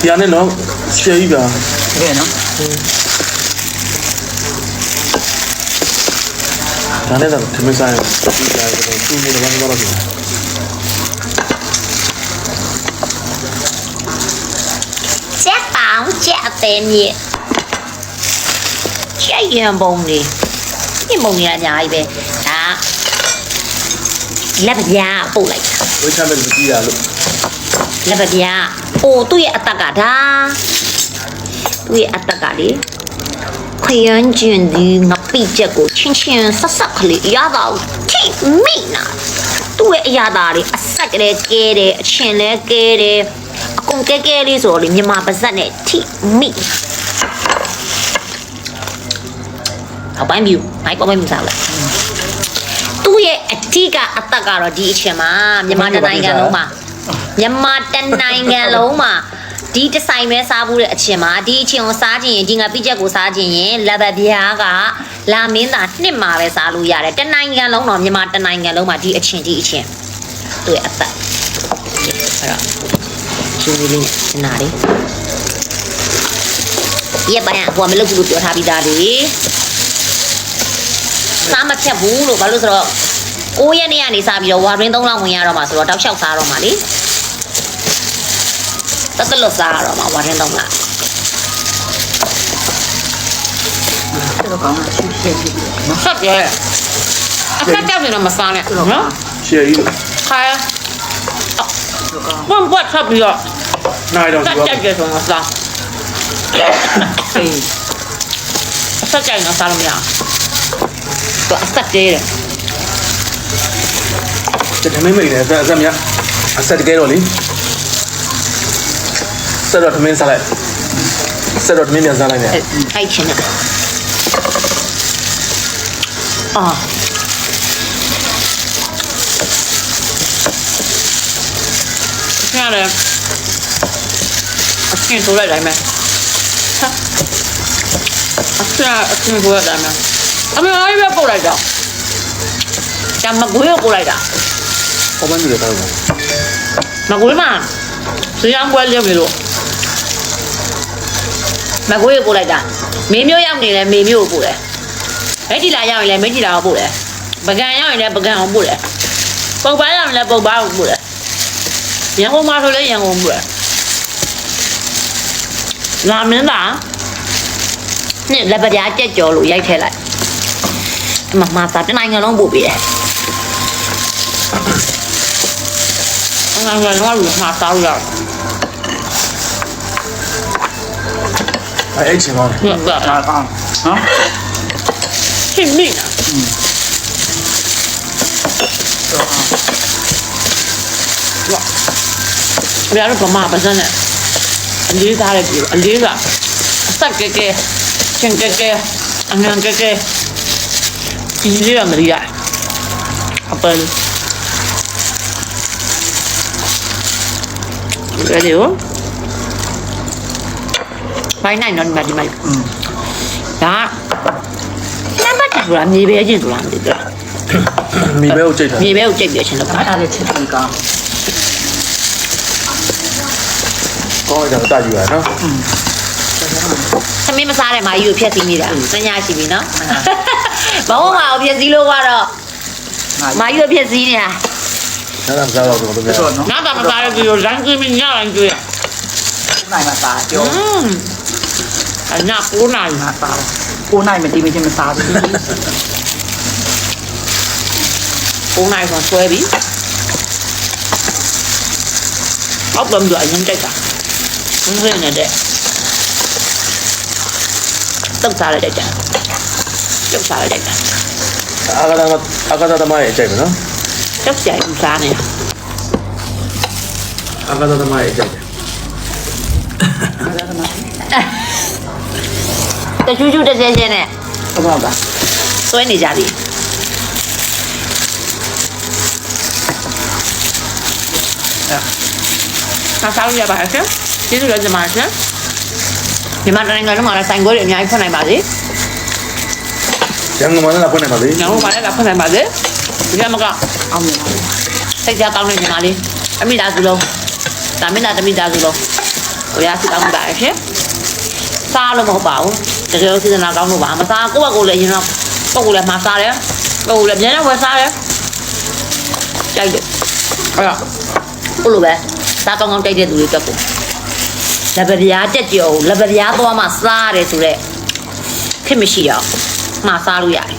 ဒီအနေတော့ရှယ်ကြီးပါတကယ်နော်ဒါနဲ့တော့သမစားရဒီကြတယ်သူ့နေတော့ဘာလို့လဲချက်ပေါင်းချက်အသေးမြစ်ချက်ရံပုံနေဒီပုံနေအများကြီးပဲဒါလက်ပြားပို့လိုက်တာဝိချမ်းမဲ့လူကြီးရလို့လက်ပြား အိုသူ့ရဲ့အတက်ကဒါသူ့ရဲ့အတက်ကလေခရမ်းကျင်ဒီငပိချက်ကိုချင်းချင်းဆက်ဆက်ကလေးရတော့ထိမိနာသူ့ရဲ့အရာသားလေးအဆက်ကလေးကဲတယ်အချင်းလေးကဲတယ်အကုန်ကဲကဲလေးဆိုတော့လေမြန်မာပါဇက်နဲ့ထိမိအပိုင်းမြူမိုက်ပေါ်ပိုင်းမြူစားလိုက်သူ့ရဲ့အထီးကအသက်ကတော့ဒီအချင်းမှာမြန်မာတစ်နိုင်ငံလုံးမှာ မြန်မာတနိုင်ငံလုံးမှာဒီဒီဇိုင်ပဲစားဘူးတဲ့အချင်းမှာဒီအချင်းကိုစားခြင်းရင်ဒီငါပြည့်ချက်ကိုစားခြင်းရင်လက်ဘပြားကလာမင်းသာနှစ်မှာပဲစားလို့ရတယ်တနိုင်ငံလုံးတော့မြန်မာတနိုင်ငံလုံးမှာဒီအချင်းဒီအချင်းသူ့ရဲ့အသက်အဲ့တော့ရှင်လေးလေးစင်နာလေးရက်ပိုင်းကဟိုကမလုပ်ဘူးလို့ပြောထားပြီးသားလေစားမဖြတ်ဘူးလို့ဘာလို့ဆိုတော့9ရက်နေ့ကနေစပြီးတော့ဝါရင်း3လောက်ဝင်ရတော့မှာဆိုတော့တောက်လျှောက်စားတော့မှာလေ တတ်တလွတ်စားရတော့မှာဝါရင်း3လောက်တော်တော်ကောင်းတာရှင်းရှင်းပြီးနော်ဆက်တယ်အခက်ကြောက်နေတော့မစားနဲ့နော်ရှယ်ကြီးလို့ခါရတော်ကောင်းဘုံဘွက်ဆက်ပြီးတော့နိုင်တော့ဆက်ဒီကြိုက်တယ်ဆိုတော့စားအေးဆက်ကြိုက်တော့စားလို့မရဘူးသူအဆက်သေးတယ်တမင်းမိတ်နဲ့အဆက်မြအဆက်တကယ်တော့လေ ဆက်တော့တမင်းစားလိုက်ဆက်တော့တမင်းပြန်စားလိုက်နဲ့အဲ့ထိုက်ချင်တယ်အာရတယ်အချင်းဆိုလိုက်တိုင်းမယ်ဟာအချင်းအချင်းဆိုလိုက်တိုင်းမယ်အမေအားရပဲပို့လိုက်တော့ကျမကွေးကိုပို့လိုက်တာပေါ်မန်းကြီးတော့တော့မကွေးမှာစရမ်းပွဲလုပ်နေလို့ မကွေးကိုပို့လိုက်တာမေမျိုးရောက်နေလဲမေမျိုးကိုပို့တယ်မိတ်တီလာရောက်ရင်လည်းမိတ်တီလာကိုပို့တယ်ပကံရောက်ရင်လည်းပကံကိုပို့တယ်ပုတ်ပားရောက်ရင်လည်းပုတ်ပားကိုပို့တယ်ရန်ကုန်မှာဆိုလည်းရန်ကုန်ပို့တယ်လာမင်းသားနဲ့လက်ပပြားကြက်ကြော်လို့ရိုက်ထည့်လိုက်အမမသာတနိုင်ငံလုံးပို့ပေးတယ်အငါငါတော့လူမှာစားရအောင် အဲ့အဲ့ချင်းပါလေဟုတ်ကဲ့တော်ကောင်းနော်ရှင်မိနာတော်ကောင်းဘယ်တော့မှမစမ်းနဲ့အလေးသားတဲ့ပြည်အလေးကအဆက်ကဲကဲချင်းကဲကဲအငန်ကဲကဲဒီလေးရမရအပယ်ရ ပိုင်းနိုင်တော့ဒီမှာဒီမှာဒါနံပါတ်2ဆိုတာမြေပဲချင်းဆိုတာမသိဘူးမြေပဲကိုကြိတ်တာမြေပဲကိုကြိတ်ပြီးချင်းလောက်ပါဒါလည်းချင်းပြီးကောင်းကောင်းကြတာကြည့်ရနော်သမီးမစားတဲ့မာကြီးကိုဖျက်ဆီးနေတာစညာရှိပြီနော်ဘဝမှာကိုဖျက်ဆီးလို့ကတော့မာကြီးကိုဖျက်ဆီးနေတာနားမစားတော့ဘူးတော့နားမစားတော့ဘူးလမ်းကြည့်မညလမ်းကြည့်ရနိုင်မှာပါကြော နိုင်မတီးမချင်းမစားဘူး9နာရီဆိုဆွဲပြီအောက်တော့မလို့အရင်ကြိုက်တာဘုန်းကြီးနေတဲ့တုတ်စားလိုက်ကြတုတ်စားလိုက်ကြအာဂါဒအာဂါဒသမားရဲ့ကြိုက်မယ်နော်တုတ်ကြိုက်ဘူးစားနေတာအာဂါဒသမားရဲ့ကြိုက် တယ်တချူးချူးတစ်စဲစဲနဲ့ဟုတ်ပါပါဆွဲနေကြပြီအဲ့စားလို့ရပါရဲ့ကျေးဇူးတော်ကြပါရှင်ဒီမှာတိုင်းကတော့မှာဆိုင်ခွဲတွေအများကြီးဖွင့်နိုင်ပါစေရန်ကုန်မှာလည်းဖွင့်နေပါလေ။ညောင်ပါလည်းကဖွင့်နိုင်ပါစေ။ဒီကမကအောင်မြင်ပါစိတ်ကြကောင်းနေညီမလေး။အမိသားစုလုံးဒါမင်းသားတမိသားစုလုံးဘုရားဆုတောင်းမှုပါတယ်ရှင်စားလို့မဟုတ်ပါဘူး တကယ်လို့စေတနာကောင်းလို့ပါမစားကိုယ့်ဘက်ကိုလည်းရင်တော့ကိုယ့်ကိုလည်းမှာစားတယ်ကိုယ့်ကိုလည်းအများနဲ့ဝယ်စားတယ်ကြိုက်တယ်အဲ့တော့ကိုလိုပဲစားကောင်းကောင်းကြိုက်တဲ့သူတွေအတွက်ကိုလက်ပပြားတက်ကြော်ကိုလက်ပပြားသွားမှစားရတယ်ဆိုတော့ခင်မရှိတော့မှာစားလို့ရတယ်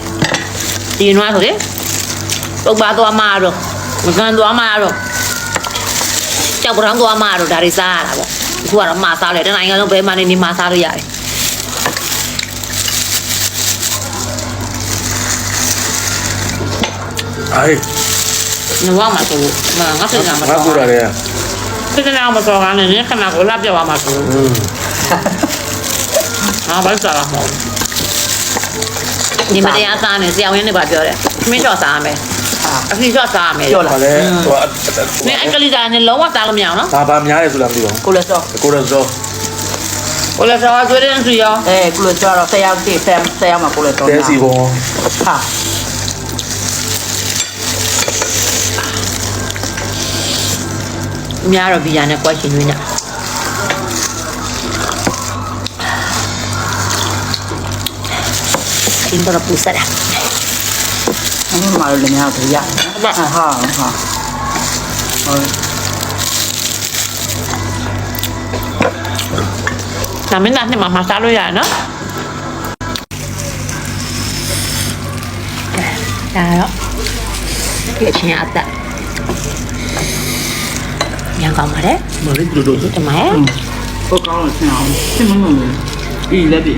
ဒီနွားဆိုလေပုတ်ပါသွားမှတော့မကန်သွားမှတော့ကြောက်ပရောင်းသွားမှတော့ဒါတွေစားရတာပေါ့အခုကတော့မှာစားလေတနိုင်ငံလုံးဘယ်မှနေနေမှာစားလို့ရတယ် အေး။ငါ့မှာဆိုလို့ငါငါစိတ်ကမငါတော်ကိုရတဲ့စိတ်ကမတော်ကနေနေခဏကိုလှပြသွားမှာဆိုလို့อืมငါဘာစားရမှာဒီမတရားစားနေဆရာဝန်တွေပါပြောတယ်။မင်းတော့စားရမယ်ဟာ။အဖေတော့စားရမယ်ပြောလားဘာလဲဟို။မင်းအကလေးတိုင်းလုံးဝစားလို့မရအောင်နော်ဘာဘာများရဲဆိုလားမသိပါကိုလက်စောဘူးကိုရဇော။ကိုလည်းစားကြွေးတဲ့သူရောအဲကိုလက်စောတော့ဆယ်ယောက်တိဆယ်ဆယ်ယောက်မှာကိုလက်စောတဲစီဘုံဟာ အများတော့ဗီဇာနဲ့ကွက်ရှင်နေည။ဒီတော့ပူစားတာအင်းမာလည်းများတော့ရဟာဟာဟာဟုတ်။ဒါမင်းသားနှစ်မှာမှာစားလို့ရတယ်နော်။ဒါတော့ဒီအချင်းအသက် ညံကောင်းပါတယ်မလေးတို့တို့ဒီတမိုင်းဟုတ်ကောင်းလို့ဆင်အောင်ဆင်မမလို့ဤလည်းပြီ